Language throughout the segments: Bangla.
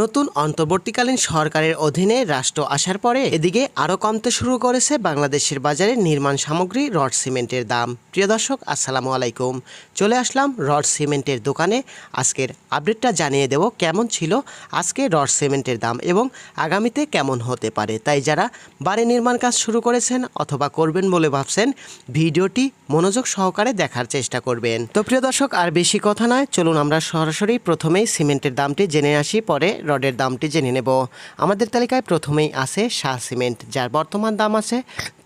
নতুন অন্তর্বর্তীকালীন সরকারের অধীনে রাষ্ট্র আসার পরে এদিকে আরও কমতে শুরু করেছে বাংলাদেশের বাজারে নির্মাণ সামগ্রী রড সিমেন্টের দাম। প্রিয় দর্শক, আসসালামু আলাইকুম। চলে আসলাম রড সিমেন্টের দোকানে। আজকের আপডেটটা জানিয়ে দেব কেমন ছিল আজকে রড সিমেন্টের দাম এবং আগামীতে কেমন হতে পারে। তাই যারা বাড়ি নির্মাণ কাজ শুরু করেছেন অথবা করবেন বলে ভাবছেন, ভিডিওটি মনোযোগ সহকারে দেখার চেষ্টা করবেন। তো প্রিয় দর্শক, আর বেশি কথা নয়, চলুন আমরা সরাসরি প্রথমেই সিমেন্টের দামটি জেনে আসি, পরে রডের দামটি জেনে নেব। আমাদের তালিকায় প্রথমেই আছে শাহ সিমেন্ট, যার বর্তমান দাম আছে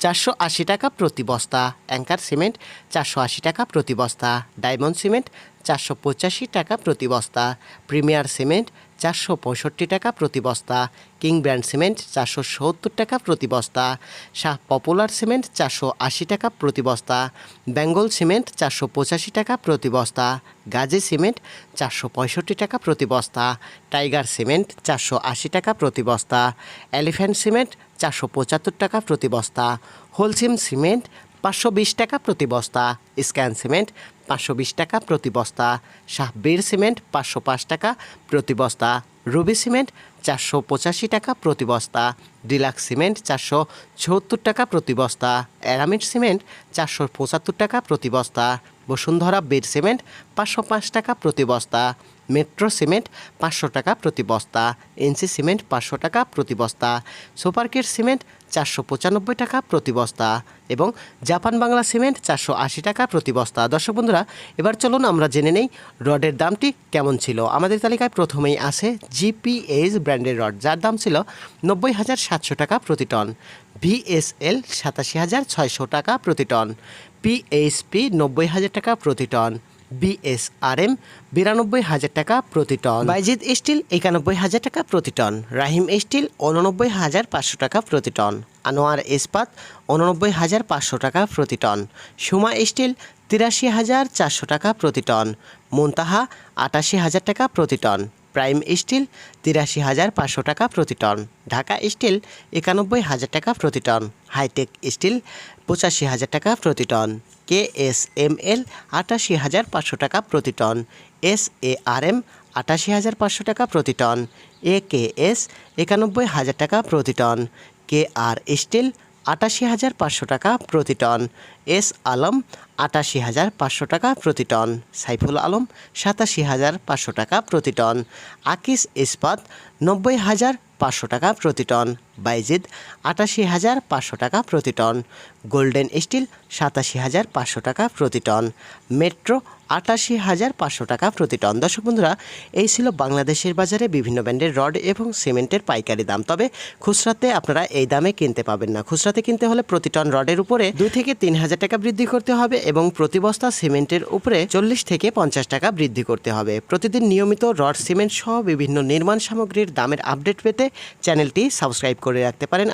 চারশো আশি টাকা প্রতি বস্তা, অ্যাঙ্কার সিমেন্ট চারশো আশি টাকা প্রতি বস্তা, ডায়মন্ড সিমেন্ট চারশো পঁচাশি টাকা প্রতি বস্তা, প্রিমিয়ার সিমেন্ট চারশো পঁয়ষট্টি টাকা প্রতি বস্তা। কিং ব্র্যান্ড সিমেন্ট চারশো সত্তর টাকা প্রতি বস্তা। শাহ পপুলার সিমেন্ট চারশো আশি টাকা প্রতি বস্তা। বেঙ্গল সিমেন্ট চারশো পঁচাশি টাকা প্রতি বস্তা। গাজী সিমেন্ট চারশো পঁয়ষট্টি টাকা প্রতি বস্তা। টাইগার সিমেন্ট চারশো আশি টাকা প্রতি বস্তা। এলিফ্যান্ট সিমেন্ট চারশো পঁচাত্তর টাকা প্রতি বস্তা। হোলসিম সিমেন্ট পাঁচশো বিশ টাকা প্রতি বস্তা। স্ক্যান সিমেন্ট, পাঁচশো বিশ টাকা প্রতি বস্তা। শাহবীর সিমেন্ট, পাঁচশো পাঁচ টাকা প্রতি বস্তা। রুবি সিমেন্ট চারশো পঁচাশি টাকা প্রতি বস্তা, ডিলাক্স সিমেন্ট চারশো ছিয়াত্তর টাকা প্রতি বস্তা, অ্যারামিড সিমেন্ট চারশো পঁচাত্তর টাকা প্রতি বস্তা, বসুন্ধরা বেড সিমেন্ট পাঁচশো পাঁচ টাকা প্রতি বস্তা, মেট্রো সিমেন্ট পাঁচশো টাকা প্রতি বস্তা, এনসি সিমেন্ট পাঁচশো টাকা প্রতি বস্তা, সুপারকিট সিমেন্ট চারশো পঁচানব্বই টাকা প্রতি বস্তা এবং জাপান বাংলা সিমেন্ট চারশো আশি টাকা প্রতি বস্তা। দর্শক বন্ধুরা, এবার চলুন আমরা জেনে নেই রডের দামটি কেমন ছিল। আমাদের তালিকায় প্রথমেই আছে জিপিএইচ ব্র্যান্ডের রড যার দাম ছিল নব্বই হাজার সাতশো টাকা প্রতি টন। ভিএসএল সাতাশি হাজার ছয়শো টাকা প্রতি টন। পিএইচপি নব্বই হাজার টাকা প্রতি টন। বিএসআরএম বিরানব্বই হাজার টাকা প্রতি টন। বাইজিদ স্টিল একানব্বই হাজার টাকা প্রতি টন। রাহিম স্টিল উননব্বই হাজার পাঁচশো টাকা প্রতি টন। আনোয়ার ইস্পাত উননব্বই হাজার পাঁচশো টাকা প্রতি টন। সুমা স্টিল তিরাশি হাজার চারশো টাকা প্রতি টন। মুনতাহা আটাশি হাজার টাকা প্রতি টন। প্রাইম স্টিল তিরাশি হাজার পাঁচশো টাকা প্রতি টন। ঢাকা স্টিল একানব্বই হাজার টাকা প্রতি টন। হাইটেক স্টিল পঁচাশি হাজার টাকা প্রতি ton. K S M L আটাশি হাজার পাঁচশো টাকা প্রতি ton. S A R M আটাশি হাজার পাঁচশো টাকা প্রতি টন। এ কে এস একানব্বই হাজার টাকা প্রতি টন। কে আর স্টিল আটাশি হাজার পাঁচশো টাকা প্রতি টন। এস আলম, আটাশি হাজার পাঁচশো টাকা প্রতি টন। সাইফুল আলম, সাতাশি হাজার পাঁচশো টাকা প্রতি টন। আকিস ইস্পাত, নব্বই হাজার পাঁচশো টাকা প্রতি টন। বাইজিদ, আটাশি হাজার পাঁচশো টাকা প্রতি টন। গোল্ডেন স্টিল, সাতাশি হাজার পাঁচশো টাকা প্রতি টন। মেট্রো আটাশি হাজার পাঁচশো টাকা প্রতি টন। দর্শক বন্ধুরা, এই ছিল বাংলাদেশের বাজারে বিভিন্ন ব্র্যান্ডের রড এবং সিমেন্টের পাইকারি দাম। তবে খুচরাতে আপনারা এই দামে কিনতে পাবেন না। খুচরাতে কিনতে হলে প্রতি টন রডের উপরে দুই থেকে তিন হাজার টাকা বৃদ্ধি করতে হবে এবং প্রতি বস্তা সিমেন্টের উপরে চল্লিশ থেকে পঞ্চাশ টাকা বৃদ্ধি করতে হবে। প্রতিদিন নিয়মিত রড, সিমেন্ট সহ বিভিন্ন নির্মাণ সামগ্রীর দামের আপডেট পেতে চ্যানেলটি সাবস্ক্রাইব করে রাখতে পারেন।